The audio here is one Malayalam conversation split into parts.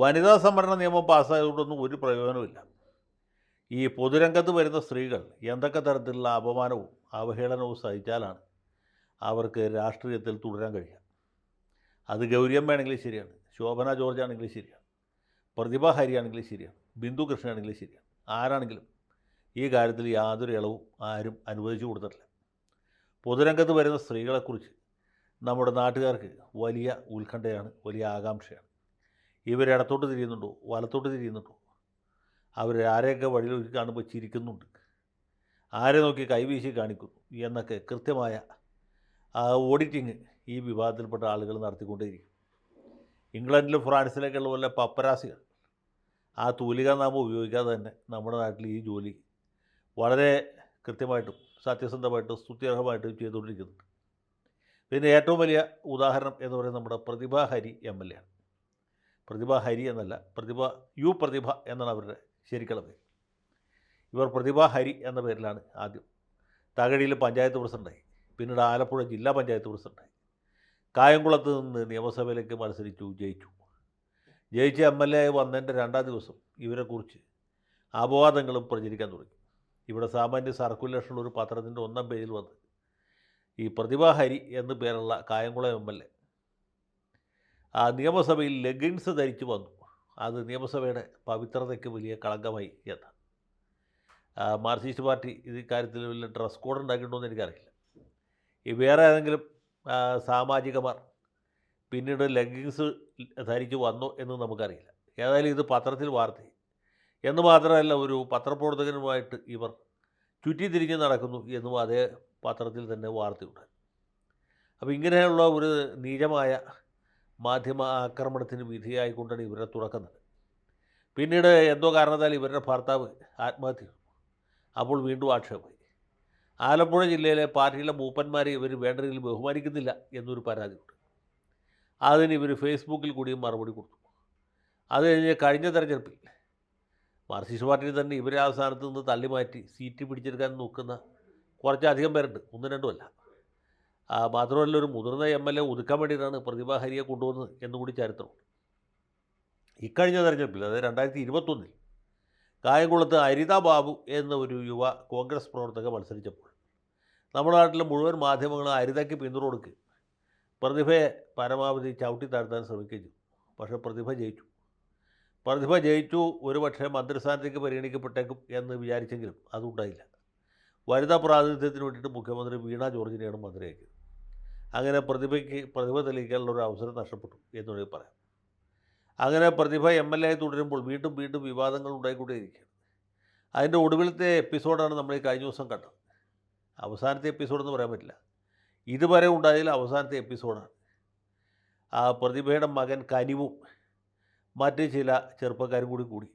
വനിതാ സംവരണ നിയമം പാസ്സായതുകൊണ്ടൊന്നും ഒരു പ്രയോജനമില്ല ഈ പൊതുരംഗത്ത് വരുന്ന സ്ത്രീകൾ എന്തൊക്കെ തരത്തിലുള്ള അപമാനവും അവഹേളനവും സഹിച്ചാലാണ് അവർക്ക് രാഷ്ട്രീയത്തിൽ തുടരാൻ കഴിയുക. അത് ഗൗരിയമ്മയാണെങ്കിലും ശരിയാണ് ശോഭന ജോർജ് ആണെങ്കിലും ശരിയാണ് പ്രതിഭ ഹരിയാണെങ്കിലും ശരിയാണ് ബിന്ദു കൃഷ്ണയാണെങ്കിലും ശരിയാണ്. ആരാണെങ്കിലും ഈ കാര്യത്തിൽ യാതൊരു ഇളവും ആരും അനുവദിച്ചു കൊടുത്തിട്ടില്ല. പൊതുരംഗത്ത് വരുന്ന സ്ത്രീകളെക്കുറിച്ച് നമ്മുടെ നാട്ടുകാർക്ക് വലിയ ഉത്കണ്ഠയാണ് വലിയ ആകാംക്ഷയാണ്. ഇവർ ഇടത്തോട്ട് തിരിയുന്നുണ്ടോ വലത്തോട്ട് തിരിയുന്നുണ്ടോ. അവർ ആരെയൊക്കെ വഴിയിൽ കാണുമ്പോൾ ചിരിക്കുന്നുണ്ട്. ആരെ നോക്കി കൈവീശി കാണിക്കുന്നു എന്നൊക്കെ കൃത്യമായ ഓഡിറ്റിങ് ഈ വിഭാഗത്തിൽപ്പെട്ട ആളുകൾ നടത്തിക്കൊണ്ടേയിരിക്കും. ഇംഗ്ലണ്ടിലും ഫ്രാൻസിലേക്കുള്ള പോലെ പപ്പരാസികൾ ആ തൂലിക നാമം ഉപയോഗിക്കാതെ തന്നെ നമ്മുടെ നാട്ടിൽ ഈ ജോലി വളരെ കൃത്യമായിട്ടും സത്യസന്ധമായിട്ടും സ്തുത്യർഹമായിട്ടും ചെയ്തുകൊണ്ടിരിക്കുന്നുണ്ട്. പിന്നെ ഏറ്റവും വലിയ ഉദാഹരണം എന്ന് പറയുന്നത് നമ്മുടെ പ്രതിഭാഹരി എം എൽ എ ആണ്. പ്രതിഭ ഹരി എന്നല്ല പ്രതിഭ യു പ്രതിഭ എന്നാണ് അവരുടെ ശരിക്കുള്ള പേര്. ഇവർ പ്രതിഭ ഹരി എന്ന പേരിലാണ് ആദ്യം. തകഴിയിൽ പഞ്ചായത്ത് പ്രസിഡന്റായി പിന്നീട് ആലപ്പുഴ ജില്ലാ പഞ്ചായത്ത് പ്രസിഡന്റായി കായംകുളത്ത് നിന്ന് നിയമസഭയിലേക്ക് മത്സരിച്ചു ജയിച്ചു. ജയിച്ച എം എൽ എ വന്നതിന്റെ രണ്ടാം ദിവസം ഇവരെക്കുറിച്ച് അപവാദങ്ങളും പ്രചരിക്കാൻ തുടങ്ങി. ഇവിടെ സാമാന്യ സർക്കുലേഷനുള്ള ഒരു പത്രത്തിന്റെ ഒന്നാം പേജിൽ വന്ന് ഈ പ്രതിഭ ഹരി എന്നു പേരുള്ള കായംകുളം എം എൽ എ ആ നിയമസഭയിൽ ലെഗിൻസ് ധരിച്ചു വന്നു. അത് നിയമസഭയുടെ പവിത്രതയ്ക്ക് വലിയ കളങ്കമായി എന്ന്. മാർക്സിസ്റ്റ് പാർട്ടി ഇത് കാര്യത്തിൽ വലിയ ഡ്രസ് കോഡ് ഉണ്ടാക്കിയിട്ടുണ്ടോ എന്ന് എനിക്കറിയില്ല. ഈ വേറെ ഏതെങ്കിലും സാമാജികമാർ പിന്നീട് ലെഗിങ്സ് ധരിച്ച് വന്നു എന്ന് നമുക്കറിയില്ല. ഏതായാലും ഇത് പത്രത്തിൽ വാർത്തയായി എന്ന് മാത്രമല്ല ഒരു പത്രപ്രവർത്തകനുമായിട്ട് ഇവർ ചുറ്റിത്തിരിഞ്ഞ് നടക്കുന്നു എന്നും അതേ പത്രത്തിൽ തന്നെ വാർത്തയുണ്ട്. അപ്പോൾ ഇങ്ങനെയുള്ള ഒരു നീചമായ മാധ്യമ ആക്രമണത്തിന് വിധിയായിക്കൊണ്ടാണ് ഇവരെ തുറക്കുന്നത്. പിന്നീട് എന്തോ കാരണത്താൽ ഇവരുടെ ഭർത്താവ് ആത്മഹത്യ അപ്പോൾ വീണ്ടും ആക്ഷേപമായി. ആലപ്പുഴ ജില്ലയിലെ പാർട്ടിയിലെ മൂപ്പന്മാരെ ഇവർ വേണ്ട രീതിയിൽ ബഹുമാനിക്കുന്നില്ല എന്നൊരു പരാതിയുണ്ട്. അതിന് ഇവർ ഫേസ്ബുക്കിൽ കൂടിയും മറുപടി കൊടുത്തു. അത് കഴിഞ്ഞ് കഴിഞ്ഞ തെരഞ്ഞെടുപ്പിൽ മാർക്സിസ്റ്റ് പാർട്ടിയിൽ തന്നെ ഇവരെ ആ സ്ഥാനത്ത് നിന്ന് തള്ളി മാറ്റി സീറ്റ് പിടിച്ചെടുക്കാൻ നോക്കുന്ന കുറച്ചധികം പേരുണ്ട്. ഒന്നും രണ്ടുമല്ല മാത്രമല്ല ഒരു മുതിർന്ന എം എൽ എ ഒതുക്കാൻ വേണ്ടിയിട്ടാണ് പ്രതിഭ ഹരിയെ കൊണ്ടുവന്നത് എന്നുകൂടി ചരിത്രമുണ്ട്. ഇക്കഴിഞ്ഞ തെരഞ്ഞെടുപ്പിൽ അതായത് രണ്ടായിരത്തി ഇരുപത്തൊന്നിൽ കായംകുളത്ത് അരിത ബാബു എന്ന ഒരു യുവ കോൺഗ്രസ് പ്രവർത്തക മത്സരിച്ചപ്പോൾ നമ്മുടെ നാട്ടിലെ മുഴുവൻ മാധ്യമങ്ങളും അരിതയ്ക്ക് പിന്തുണ കൊടുക്കുക പ്രതിഭയെ പരമാവധി ചവിട്ടി താഴ്ത്താൻ ശ്രമിക്കുകയും ചെയ്തു. പക്ഷേ പ്രതിഭ ജയിച്ചു. പ്രതിഭ ജയിച്ചു ഒരു പക്ഷേ മന്ത്രിസ്ഥാനത്തേക്ക് പരിഗണിക്കപ്പെട്ടേക്കും എന്ന് വിചാരിച്ചെങ്കിലും അതുണ്ടായില്ല. വനിതാ പ്രാതിനിധ്യത്തിന് വേണ്ടിയിട്ട് മുഖ്യമന്ത്രി വീണ ജോർജിനെയാണ് മന്ത്രിയാക്കിയത്. അങ്ങനെ പ്രതിഭയ്ക്ക് പ്രതിഭ തെളിയിക്കാനുള്ള ഒരു അവസരം നഷ്ടപ്പെട്ടു എന്ന് വേണമെങ്കിൽ പറയാം. അങ്ങനെ പ്രതിഭ എം എൽ എ തുടരുമ്പോൾ വീണ്ടും വീണ്ടും വിവാദങ്ങൾ ഉണ്ടായിക്കൊണ്ടേയിരിക്കുകയാണ് അതിന്റെ ഒടുവിലത്തെ എപ്പിസോഡാണ് നമ്മൾ ഈ കഴിഞ്ഞ ദിവസം കണ്ടത്. അവസാനത്തെ എപ്പിസോഡെന്ന് പറയാൻ പറ്റില്ല. ഇതുവരെ ഉണ്ടായതിൽ അവസാനത്തെ എപ്പിസോഡാണ്. ആ പ്രതിഭയുടെ മകൻ കനിവും മറ്റ് ചില ചെറുപ്പക്കാരും കൂടി കൂടി.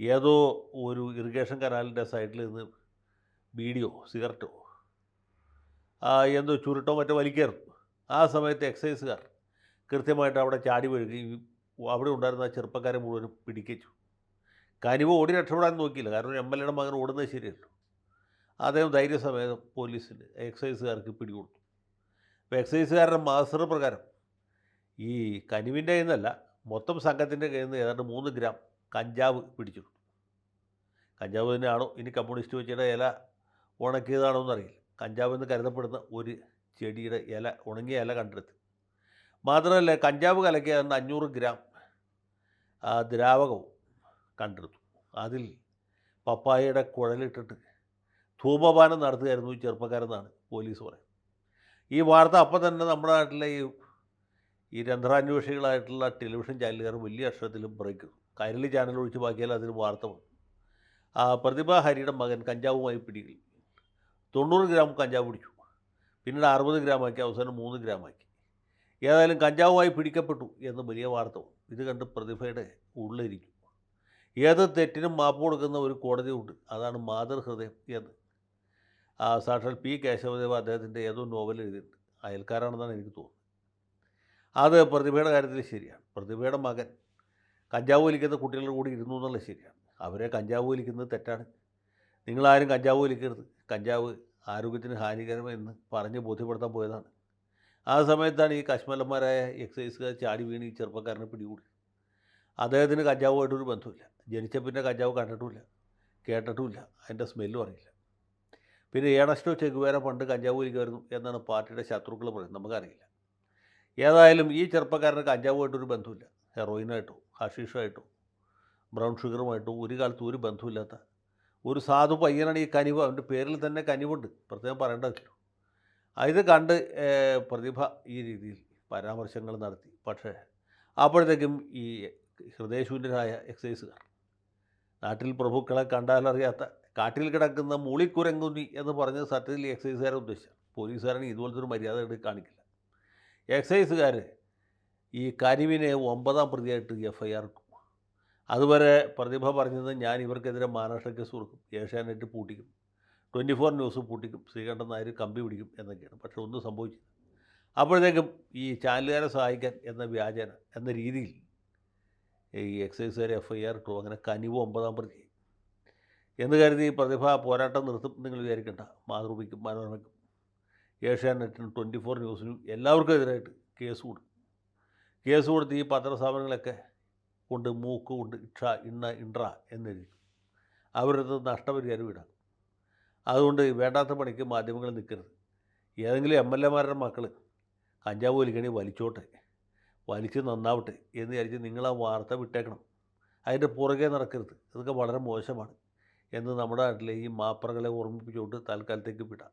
ഏതോ ഒരു ഇറിഗേഷൻ കനാലിന്റെ സൈഡിൽ നിന്ന് വീഡിയോ സിഗരറ്റോ എന്തോ ചുരുട്ടോ മറ്റോ വലിക്കായിരുന്നു ആ സമയത്ത് എക്സൈസുകാർ കൃത്യമായിട്ട് അവിടെ ചാടി വീഴുകയും അവിടെ ഉണ്ടായിരുന്ന ആ ചെറുപ്പക്കാരെ മുഴുവനും പിടിക്കിച്ചു. കനിവ് ഓടി രക്ഷപ്പെടാൻ നോക്കിയില്ല. കാരണം എം എൽ എയുടെ മകൻ ഓടുന്നത് ശരിയല്ലോ. അദ്ദേഹം ധൈര്യസമേതം പോലീസിന് എക്സൈസുകാർക്ക് പിടികൊടുത്തു. അപ്പോൾ എക്സൈസുകാരുടെ മാസ്റ്റർ പ്രകാരം ഈ കനിവിന്റെ കയ്യിൽ മൊത്തം സംഘത്തിന്റെ കയ്യിൽ നിന്ന് ഏതാണ്ട് മൂന്ന് ഗ്രാം കഞ്ചാവ് പിടിച്ചെടുത്തു. കഞ്ചാവ് തന്നെയാണോ ഇനി കമ്മ്യൂണിസ്റ്റ് വെച്ചിട്ട് ഇല ഉണക്കിയതാണോ എന്നറിയില്ല. കഞ്ചാവ് എന്ന് കരുതപ്പെടുന്ന ഒരു ചെടിയുടെ ഇല ഉണങ്ങിയ ഇല കണ്ടെടുത്തു. മാത്രമല്ല കഞ്ചാവ് കലക്കിയ അഞ്ഞൂറ് ഗ്രാം ദ്രാവകവും കണ്ടെടുത്തു. അതിൽ പപ്പായയുടെ കുഴലിട്ടിട്ട് ധൂമപാനം നടത്തുകയായിരുന്നു ഈ ചെറുപ്പക്കാരെന്നാണ് പോലീസ് പറയുന്നത്. ഈ വാർത്ത അപ്പം തന്നെ നമ്മുടെ നാട്ടിലെ ഈ ഈ രന്ധ്രാന്വേഷികളായിട്ടുള്ള ടെലിവിഷൻ ചാനലുകാർ വലിയ അക്ഷരത്തിൽ ബ്രേക്ക്. കൈരളി ചാനൽ ഒഴിച്ച് ബാക്കിയാൽ അതിന് വാർത്ത വന്നു. പ്രതിഭ ഹരിയുടെ മകൻ കഞ്ചാവുമായി പിടികൾ തൊണ്ണൂറ് ഗ്രാം കഞ്ചാവ് പിടിച്ചു. പിന്നീട് അറുപത് ഗ്രാമാക്കി അവസാനം മൂന്ന് ഗ്രാമാക്കി. ഏതായാലും കഞ്ചാവുമായി പിടിക്കപ്പെട്ടു എന്ന് വലിയ വാർത്ത ഇത് കണ്ട് പ്രതിഭയുടെ ഉള്ളിരിക്കും ഏത് തെറ്റിനും മാപ്പ് കൊടുക്കുന്ന ഒരു കോടതിയുണ്ട് അതാണ് മാതൃഹൃദയം എന്ന്. ആ സാക്ഷാൽ പി. കേശവദേവ അദ്ദേഹത്തിന്റെ ഏതോ നോവൽ എഴുതിയിട്ടുണ്ട്. അയൽക്കാരാണെന്നാണ് എനിക്ക് തോന്നുന്നത്. അത് പ്രതിഭയുടെ കാര്യത്തിൽ ശരിയാണ്. പ്രതിഭയുടെ മകൻ കഞ്ചാവ് വലിക്കുന്ന കുട്ടികളുടെ കൂടി ഇരുന്നു എന്നുള്ളത് ശരിയാണ്. അവരെ കഞ്ചാവ് വലിക്കുന്നത് തെറ്റാണ്. നിങ്ങളാരും കഞ്ചാവ് വലിക്കരുത്. കഞ്ചാവ് ആരോഗ്യത്തിന് ഹാനികരമെന്ന് പറഞ്ഞ് ബോധ്യപ്പെടുത്താൻ പോയതാണ്. ആ സമയത്താണ് ഈ കശ്മലന്മാരായ എക്സൈസുകാർ ചാടി വീണ് ഈ ചെറുപ്പക്കാരനെ പിടികൂടി. അദ്ദേഹത്തിന് കഞ്ചാവുമായിട്ടൊരു ബന്ധമില്ല ജനിച്ച പിന്നെ കഞ്ചാവ് കണ്ടിട്ടുമില്ല. കേട്ടിട്ടുമില്ല. അതിന്റെ സ്മെല്ലും അറിയില്ല. പിന്നെ ഏണസ്റ്റോ ചെഗുവേര പണ്ട് കഞ്ചാവ് വലിക്കുമായിരുന്നു എന്നാണ് പാർട്ടിയുടെ ശത്രുക്കൾ പറയുന്നത്. നമുക്കറിയില്ല. ഏതായാലും ഈ ചെറുപ്പക്കാരന് കഞ്ചാവുമായിട്ടൊരു ബന്ധമില്ല ഹെറോയിനായിട്ടോ ഹഷീഷായിട്ടോ ബ്രൗൺ ഷുഗറുമായിട്ടോ ഒരു കാലത്തും ഒരു ബന്ധമില്ലാത്ത ഒരു സാധു പയ്യനാണ് ഈ കനിവ്. അവന്റെ പേരിൽ തന്നെ കനിവുണ്ട്. പ്രത്യേകം പറയേണ്ടതില്ല. ഇത് കണ്ട് പ്രതിഭ ഈ രീതിയിൽ പരാമർശങ്ങൾ നടത്തി. പക്ഷേ അപ്പോഴത്തേക്കും ഈ ഹൃദയശൂന്യരായ എക്സൈസുകാർ നാട്ടിൽ പ്രഭുക്കളെ കണ്ടാലറിയാത്ത കാട്ടിൽ കിടക്കുന്ന മൂളിക്കുരങ്കുന്നി എന്ന് പറഞ്ഞത് സത്യത്തിൽ എക്സൈസുകാരെ ഉദ്ദേശിച്ചു പോലീസുകാരന് ഇതുപോലത്തെ ഒരു മര്യാദ എടുത്ത് കാണിക്കില്ല. എക്സൈസുകാർ ഈ കരിവിനെ ഒമ്പതാം പ്രതിയായിട്ട് എഫ് ഐ ആർ അതുവരെ പ്രതിഭ പറഞ്ഞത് ഞാൻ ഇവർക്കെതിരെ മഹാരാഷ്ട്ര കേസ് കൊടുക്കും ഏഷ്യാനെറ്റ് പൂട്ടിക്കും ട്വന്റി ഫോർ ന്യൂസ് പൂട്ടിക്കും ശ്രീകണ്ഠൻ നായർ കമ്പി പിടിക്കും എന്നൊക്കെയാണ്. പക്ഷെ ഒന്നും സംഭവിച്ചില്ല. അപ്പോഴത്തേക്കും ഈ ചാനലുകാരെ സഹായിക്കാൻ എന്ന വ്യാജന എന്ന രീതിയിൽ ഈ എക്സൈസുകാർ എഫ് ഐ ആർ ടു അങ്ങനെ കനിവ് ഒമ്പതാം പ്രതി എന്ന് കരുതി പ്രതിഭ പോരാട്ടം നിർത്തും നിങ്ങൾ വിചാരിക്കേണ്ട. മാതൃഭൂമിക്കും മനോരമയ്ക്കും ഏഷ്യാനെറ്റിനും ട്വന്റി ഫോർ ന്യൂസിനും എല്ലാവർക്കും എതിരായിട്ട് കേസ് കൊടുക്കും. കേസ് കൊടുത്ത് ഈ പത്രസ്ഥാപനങ്ങളൊക്കെ കൊണ്ട് മൂക്ക് കൊണ്ട് ഇക്ഷ ഇണ്ണ ഇൻട്ര എന്നിരിക്കും അവരത് നഷ്ടപരിഹാരം ഇടാം. അതുകൊണ്ട് വേണ്ടാത്ത പണിക്ക് മാധ്യമങ്ങൾ നിൽക്കരുത്. ഏതെങ്കിലും എം എൽ എമാരുടെ മക്കൾ കഞ്ചാവ് വലിക്കണി വലിച്ചോട്ടെ. വലിച്ച് നന്നാവട്ടെ എന്ന് വിചാരിച്ച് നിങ്ങൾ ആ വാർത്ത വിട്ടേക്കണം. അതിന്റെ പുറകെ നടക്കരുത്. ഇതൊക്കെ വളരെ മോശമാണ് എന്ന് നമ്മുടെ നാട്ടിലെ ഈ മാപ്പറകളെ ഓർമ്മിപ്പിച്ചുകൊണ്ട് തൽക്കാലത്തേക്ക് വിടാം.